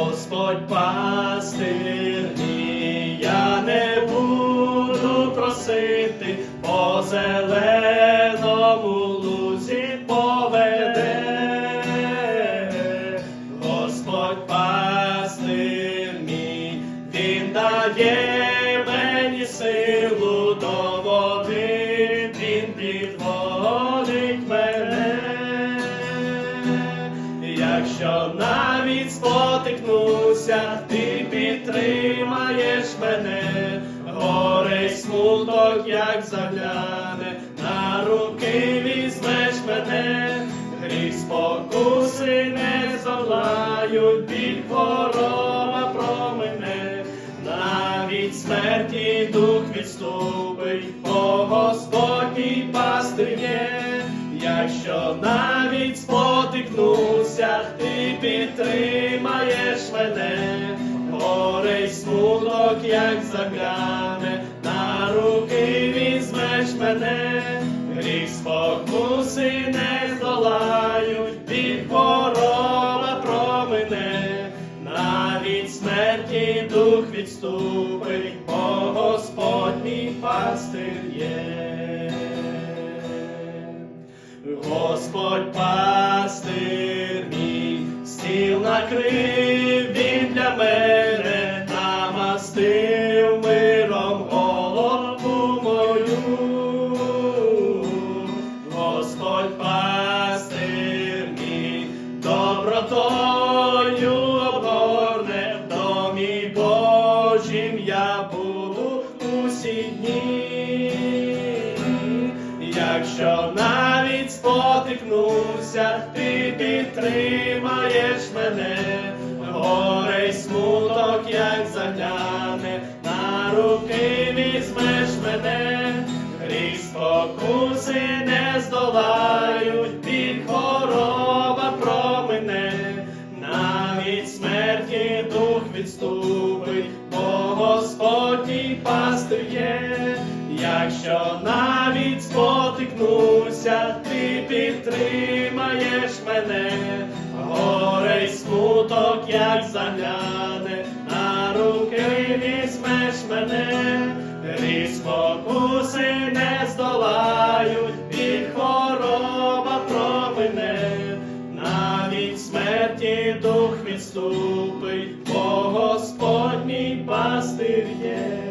Господь пастир я не буду просити, по зеленому лузі поведе. Господь пастир мій, він дає мені силу до води, він підводить Якщо навіть спотикнуся, ти підтримаєш мене, горе й смуток, як загляне, на руки візьмеш мене, гріх спокуси не здолають, біль хвороба про мене, навіть смерті дух відступить, бо Господь мій пастир. Якщо навіть спотикнуся, ти підтримаєш мене, горе й смуток, як загляне, на руки візьмеш мене, гріх спокуси не здолають, біль хвороба про мене, навіть смерті дух відступить, бо Господь мій пастир є. Господь пастир мій, стіл накрив він для мене, намастив миром голову мою. Господь пастир мій, добротою обгорне, в домі Божім я буду усі дні. Якщо навіть спотикнуся, ти підтримаєш мене, горе й смуток, як загляне, на руки візьмеш мене, гріх спокуси не здолають, біль хвороба про мене, навіть смерті дух відступить, бо Господь і пастир є. Якщо навіть спотикнуся, ти підтримаєш мене, горе й смуток, як загляне, на руки візьмеш мене, і спокуси не здолають, і хвороба промине, навіть смерті дух відступить, бо Господній пастир є.